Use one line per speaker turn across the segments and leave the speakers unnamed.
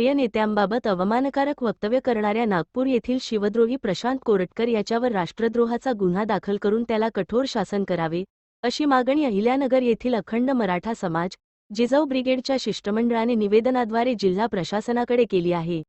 राष्ट्रीय नेत्यांबाबत अवमानकारक वक्तव्य करणाऱ्या नागपूर येथील शिवद्रोही प्रशांत कोरटकर याच्यावर राष्ट्रद्रोहाचा गुन्हा दाखल करून त्याला कठोर शासन करावे अशी मागणी अहिल्यानगर येथील अखंड मराठा समाज जिजाऊ ब्रिगेडच्या शिष्टमंडळाने निवेदनाद्वारे जिल्हा प्रशासनाकडे केली आहे.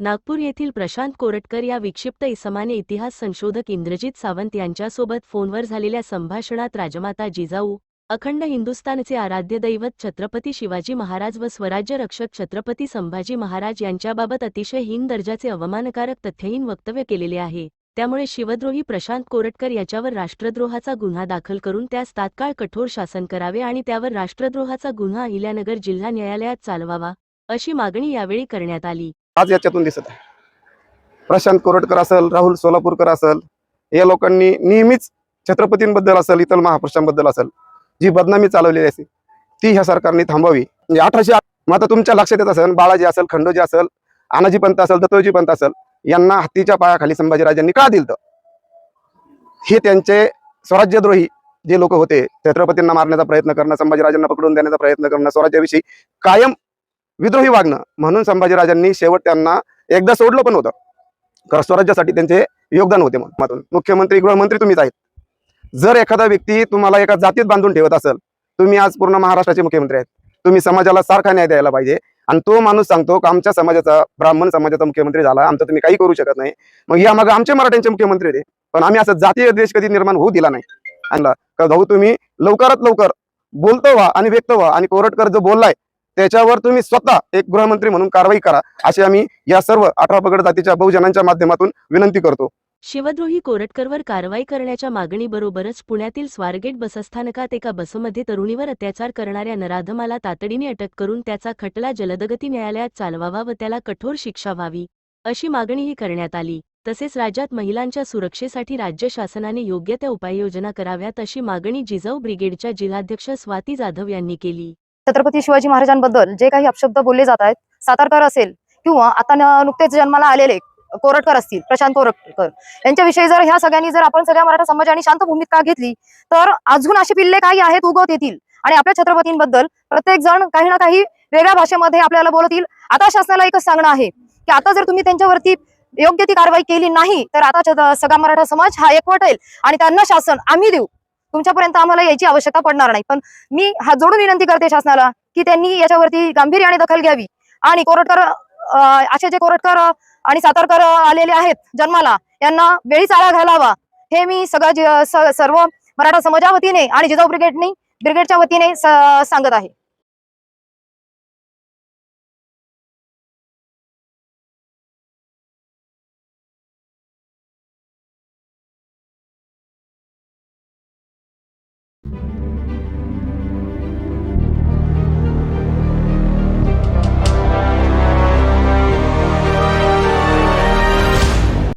नागपूर येथील प्रशांत कोरटकर या विक्षिप्त इसमाने इतिहास संशोधक इंद्रजित सावंत यांच्यासोबत फोनवर झालेल्या संभाषणात राजमाता जिजाऊ अखंड हिंदुस्थानचे आराध्य दैवत छत्रपती शिवाजी महाराज व स्वराज्य रक्षक छत्रपती संभाजी महाराज यांच्याबाबत अतिशय हीन दर्जाचे अवमानकारक तथ्यहीन वक्तव्य केलेले आहे. त्यामुळे शिवद्रोही प्रशांत कोरटकर याच्यावर राष्ट्रद्रोहाचा गुन्हा दाखल करून त्यास तात्काळ कठोर शासन करावे आणि त्यावर राष्ट्रद्रोहाचा गुन्हा अहिल्यानगर जिल्हा न्यायालयात चालवावा अशी मागणी यावेळी करण्यात आली.
आज याच्यातून दिसत आहे. प्रशांत कोरटकर असेल राहुल सोलापूरकर असेल या लोकांनी नेहमीच छत्रपतींबद्दल असेल इतर महापुरुषांबद्दल असेल जी बदनामी चालवलेली असते ती ह्या सरकारने थांबावी म्हणजे अठराशे मग आता तुमच्या लक्षात येत असेल बाळाजी असेल खंडोजी असेल आनाजी पंत असेल दत्तोजी पंत असेल यांना हत्तीच्या पायाखाली संभाजीराजांनी का दिलं हे त्यांचे स्वराज्यद्रोही जे लोक होते छत्रपतींना मारण्याचा प्रयत्न करणं संभाजीराजांना पकडून देण्याचा प्रयत्न करणं स्वराज्याविषयी कायम विद्रोही वागणं म्हणून संभाजीराजांनी शेवट त्यांना एकदा सोडलं पण होतं. कारण स्वराज्यासाठी त्यांचे योगदान होते म्हणून मुख्यमंत्री गृहमंत्री तुम्हीच आहेत. जर एखादा व्यक्ती तुम्हाला एका जातीत बांधून ठेवत असेल तुम्ही आज पूर्ण महाराष्ट्राचे मुख्यमंत्री आहेत. तुम्ही समाजाला सारखा न्याय द्यायला पाहिजे. आणि तो माणूस सांगतो की आमच्या समाजाचा ब्राह्मण समाजाचा मुख्यमंत्री झाला आमचं तुम्ही काही करू शकत नाही. मग या मग आमचे मराठ्यांचे मुख्यमंत्री होते पण आम्ही असं जातीय देश कधी निर्माण होऊ दिला नाही. आणला का भाऊ तुम्ही लवकरात लवकर बोलतो व्हा आणि व्यक्त व्हा आणि कोरटकर जो बोललाय त्याच्यावर तुम्ही स्वतः एक गृहमंत्री म्हणून कारवाई करा अशी आम्ही या सर्व अठरा पगड जातीच्या बहुजनांच्या माध्यमातून विनंती करतो.
शिवद्रोही कोरटकरवर कारवाई करण्याच्या मागणीबरोबरच पुण्यातील स्वारगेट बसस्थानकात एका बसमध्ये तरुणीवर अत्याचार करणाऱ्या नराधमाला तातडीने अटक करून त्याचा खटला जलदगती न्यायालयात चालवावा व त्याला कठोर शिक्षा व्हावी अशी मागणीही करण्यात आली. तसेच राज्यात महिलांच्या सुरक्षेसाठी राज्य शासनाने योग्य त्या उपाययोजना कराव्यात अशी मागणी जिजाऊ ब्रिगेडच्या जिल्हाध्यक्ष स्वाती जाधव यांनी केली.
छत्रपती शिवाजी महाराजांबद्दल जे काही अपशब्द बोलले जात आहेत सातारकर असेल किंवा आता नुकतेच जन्माला आलेले कोरटकर असतील प्रशांत कोरटकर. यांच्याविषयी जर ह्या सगळ्यांनी जर आपण सगळ्या मराठा समाजाने शांत भूमिका घेतली तर अजून अशी पिल्ले काही आहेत उगवत येतील. आणि आपल्या छत्रपतींबद्दल प्रत्येक जण काही ना काही वेगळ्या भाषेमध्ये आपल्याला बोलतील. आता शासनाला एकच सांगणं आहे की आता जर तुम्ही त्यांच्यावरती योग्य ती कारवाई केली नाही तर आता सगळा मराठा समाज हा एकवटेल. आणि त्यांना शासन आम्ही देऊ. तुमच्यापर्यंत आम्हाला यायची आवश्यकता पडणार नाही. पण मी हा जोडून विनंती करते शासनाला की त्यांनी याच्यावरती गांभीर्याने दखल घ्यावी. आणि कोरटकर असे जे कोरटकर आणि सातारकर आलेले आहेत जन्माला. यांना वेळीच आळा घालावा. हे मी सगळं सर्व मराठा समाजा वतीने आणि जिजाऊ ब्रिगेडनी ब्रिगेडच्या वतीने सांगत आहे.